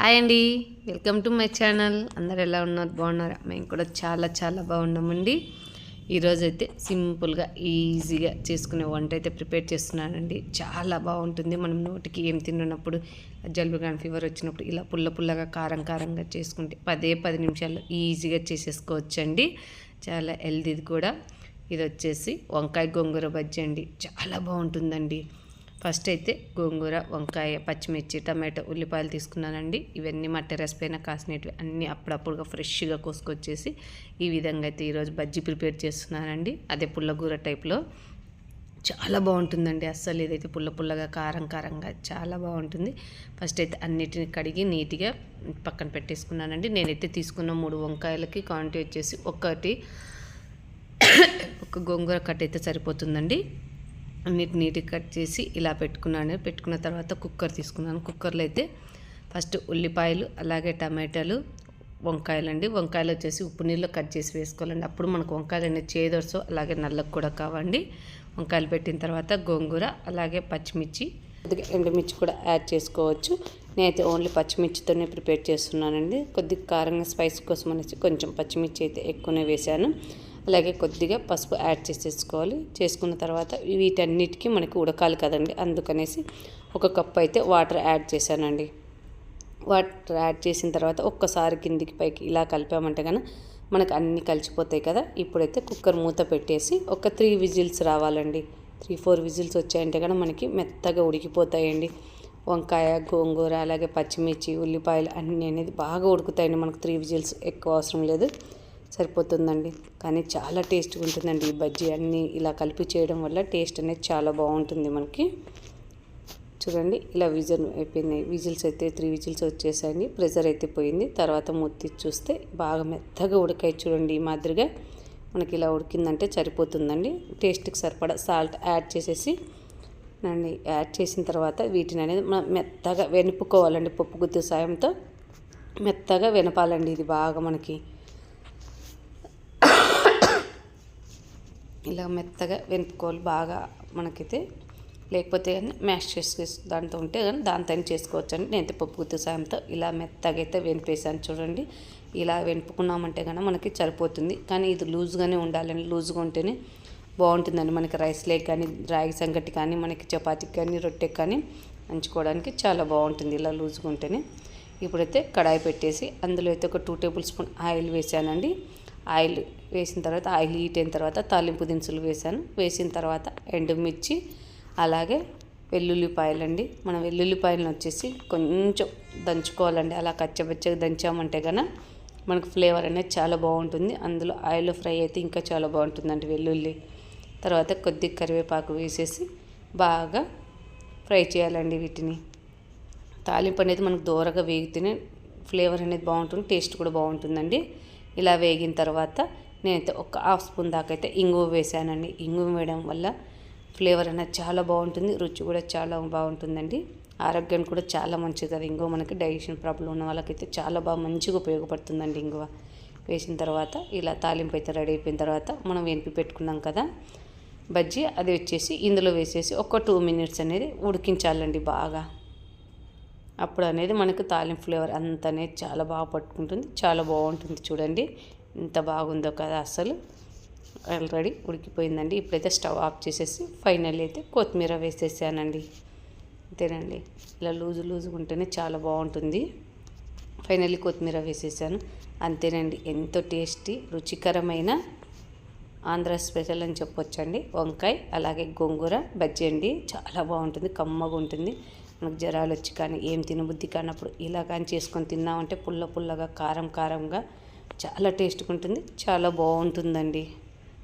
Hi అండి. Welcome to my channel. అందరు ఎలా ఉన్నారు? బాగున్నారా? మేము కూడా చాలా చాలా బాగున్నామండి. ఈరోజైతే అయితే సింపుల్గా ఈజీగా చేసుకునే వంట అయితే ప్రిపేర్ చేస్తున్నానండి. చాలా బాగుంటుంది. మనం నోటికి ఏం తిన్నప్పుడు జలుబు కానీ ఫీవర్ వచ్చినప్పుడు ఇలా పుల్ల పుల్లగా కారం కారంగా చేసుకుంటే పదే పది నిమిషాల్లో ఈజీగా చేసేసుకోవచ్చండి. చాలా హెల్దీది కూడా. ఇది వచ్చేసి వంకాయ గోంగూర బజ్జీ అండి. చాలా బాగుంటుందండి. ఫస్ట్ అయితే గోంగూర వంకాయ పచ్చిమిర్చి టమాటో ఉల్లిపాయలు తీసుకున్నానండి. ఇవన్నీ మా టెరస్ పైన కాసినవి అన్నీ అప్పుడప్పుడుగా ఫ్రెష్గా కోసుకొచ్చేసి ఈ విధంగా అయితే ఈరోజు బజ్జీ ప్రిపేర్ చేస్తున్నానండి. అదే పుల్లగూర టైప్లో. చాలా బాగుంటుందండి అస్సలు ఏదైతే పుల్ల పుల్లగా కారం కారంగా చాలా బాగుంటుంది. ఫస్ట్ అయితే అన్నిటిని కడిగి నీట్గా పక్కన పెట్టేసుకున్నానండి. నేనైతే తీసుకున్న మూడు వంకాయలకి క్వాంటిటీ వచ్చేసి ఒకటి ఒక గోంగూర కట్ అయితే సరిపోతుందండి. అన్నిటి నీట్గా కట్ చేసి ఇలా పెట్టుకున్నాను. పెట్టుకున్న తర్వాత కుక్కర్ తీసుకున్నాను. కుక్కర్లో అయితే ఫస్ట్ ఉల్లిపాయలు అలాగే టమాటాలు వంకాయలు అండి వంకాయలు వచ్చేసి ఉప్పు నీళ్ళు కట్ చేసి వేసుకోవాలండి. అప్పుడు మనకు వంకాయలు అనేది చేదొరసో అలాగే నల్లకు కూడా కావండి. వంకాయలు పెట్టిన తర్వాత గోంగూర అలాగే పచ్చిమిర్చి. కొద్దిగా ఎండుమిర్చి కూడా యాడ్ చేసుకోవచ్చు. నేనైతే ఓన్లీ పచ్చిమిర్చితోనే ప్రిపేర్ చేస్తున్నానండి. కొద్దిగా కారంగా స్పైస్ కోసం అనేసి కొంచెం పచ్చిమిర్చి అయితే ఎక్కువనే వేశాను. అలాగే కొద్దిగా పసుపు యాడ్ చేసేసుకోవాలి. చేసుకున్న తర్వాత వీటన్నిటికీ మనకి ఉడకాలి కదండి. అందుకనేసి ఒక కప్ అయితే వాటర్ యాడ్ చేశానండి. వాటర్ యాడ్ చేసిన తర్వాత ఒక్కసారి కిందికి పైకి ఇలా కలిపామంటే కనుక మనకు అన్నీ కలిసిపోతాయి కదా. ఇప్పుడైతే కుక్కర్ మూత పెట్టేసి ఒక త్రీ విజిల్స్ రావాలండి. త్రీ ఫోర్ విజిల్స్ వచ్చాయంటే కనుక మనకి మెత్తగా ఉడికిపోతాయండి. వంకాయ గోంగూర అలాగే పచ్చిమిర్చి ఉల్లిపాయలు అన్నీ అనేది బాగా ఉడుకుతాయండి. మనకు త్రీ విజిల్స్ ఎక్కువ అవసరం లేదు. సరిపోతుందండి. కానీ చాలా టేస్ట్గా ఉంటుందండి ఈ బజ్జీ అన్నీ ఇలా కలిపి చేయడం వల్ల టేస్ట్ అనేది చాలా బాగుంటుంది మనకి. చూడండి ఇలా విజిల్ అయిపోయింది విజిల్స్ అయితే త్రీ విజిల్స్ వచ్చేసాయండి. ప్రెజర్ అయితే పోయింది. తర్వాత ముత్తి చూస్తే బాగా మెత్తగా ఉడకాయి చూడండి ఈ మాదిరిగా. మనకి ఇలా ఉడికిందంటే సరిపోతుందండి. టేస్ట్కి సరిపడా సాల్ట్ యాడ్ చేసేసి అండి యాడ్ చేసిన తర్వాత వీటిని అనేది మనం మెత్తగా వెనుపుకోవాలండి. పప్పు గుత్తి సాయంతో మెత్తగా వెనపాలండి ఇది బాగా మనకి. ఇలా మెత్తగా వెనుపుకోవాలి బాగా మనకైతే లేకపోతే కానీ మ్యాష్ చేసి దాంతో ఉంటే కానీ దాంతో చేసుకోవచ్చు అండి నేను పప్పు గుత్తి సాయంతో ఇలా మెత్తగా అయితే వెనిపేసాను చూడండి. ఇలా వెనుపుకున్నామంటే కానీ మనకి సరిపోతుంది. కానీ ఇది లూజ్గానే ఉండాలండి. లూజ్గా ఉంటేనే బాగుంటుందండి. మనకి రైస్ లేక్ కానీ రాగి సంగటి కానీ మనకి చపాతీకి కానీ రొట్టెకి కానీ నంచుకోవడానికి చాలా బాగుంటుంది. ఇలా లూజ్గా ఉంటేనే. ఇప్పుడైతే కడాయి పెట్టేసి అందులో అయితే ఒక టూ టేబుల్ స్పూన్ ఆయిల్ వేసానండి. ఆయిల్ వేసిన తర్వాత ఆయిల్ హీట్ అయిన తర్వాత తాలింపు దినుసులు వేసాను వేసిన తర్వాత ఎండుమిర్చి అలాగే వెల్లుల్లిపాయలండి. మన వెల్లుల్లిపాయలను వచ్చేసి కొంచెం దంచుకోవాలండి. అలా కచ్చబచ్చగా దంచామంటే కనుక మనకు ఫ్లేవర్ అనేది చాలా బాగుంటుంది. అందులో ఆయిల్ ఫ్రై అయితే ఇంకా చాలా బాగుంటుందండి వెల్లుల్లి. తర్వాత కొద్దిగా కరివేపాకు వేసేసి బాగా ఫ్రై చేయాలండి వీటిని. తాలింపు అనేది మనకు దూరగా వేగితేనే ఫ్లేవర్ అనేది బాగుంటుంది టేస్ట్ కూడా బాగుంటుందండి. ఇలా వేగిన తర్వాత నేనైతే ఒక హాఫ్ స్పూన్ దాకా అయితే ఇంగువ వేసానండి. ఇంగువ వేయడం వల్ల ఫ్లేవర్ అనేది చాలా బాగుంటుంది రుచి కూడా చాలా బాగుంటుందండి. ఆరోగ్యానికి కూడా చాలా మంచిది కదా. ఇంగువ మనకి డైజెషన్ ప్రాబ్లం ఉన్న వాళ్ళకైతే చాలా బాగా మంచిగా ఉపయోగపడుతుందండి ఇంగువ. వేసిన తర్వాత ఇలా తాలింపు అయితే రెడీ అయిపోయిన తర్వాత మనం వెనిపి పెట్టుకున్నాం కదా బజ్జీ అది వచ్చేసి ఇందులో వేసేసి ఒక టూ మినిట్స్ అనేది ఉడికించాలండి బాగా. అప్పుడు అనేది మనకు తాలింపు ఫ్లేవర్ అంత అనేది చాలా బాగా పట్టుకుంటుంది. చాలా బాగుంటుంది చూడండి. ఎంత బాగుందో కదా అసలు. ఆల్రెడీ ఉడికిపోయిందండి. ఇప్పుడైతే స్టవ్ ఆఫ్ చేసేసి ఫైనల్ అయితే కొత్తిమీర వేసేసానండి. అంతేనండి. ఇలా లూజు లూజుగా ఉంటేనే చాలా బాగుంటుంది. ఫైనల్లీ కొత్తిమీర వేసేసాను. అంతేనండి. ఎంతో టేస్టీ రుచికరమైన ఆంధ్ర స్పెషల్ అని చెప్పొచ్చండి. వంకాయ అలాగే గోంగూర బజ్జీ అండి. చాలా బాగుంటుంది. కమ్మగా ఉంటుంది. మనకు జ్వరాలు వచ్చి కానీ ఏం తినబుద్ధి కానప్పుడు ఇలా కానీ చేసుకొని తిన్నామంటే పుల్ల పుల్లగా కారం కారంగా చాలా టేస్ట్గా ఉంటుంది చాలా బాగుంటుందండి.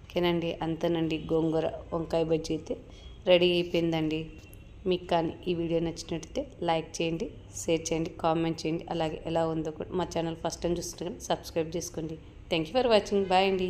ఓకేనండి? అంతేనండి. గోంగూర వంకాయ బజ్జీ అయితే రెడీ అయిపోయిందండి. మీకు కానీ ఈ వీడియో నచ్చినట్టయితే లైక్ చేయండి షేర్ చేయండి కామెంట్ చేయండి. అలాగే ఎలా ఉందో కూడా మా ఛానల్ ఫస్ట్ టైం చూస్తుంటే కానీ సబ్స్క్రైబ్ చేసుకోండి. Thank you for watching. Bye అండి.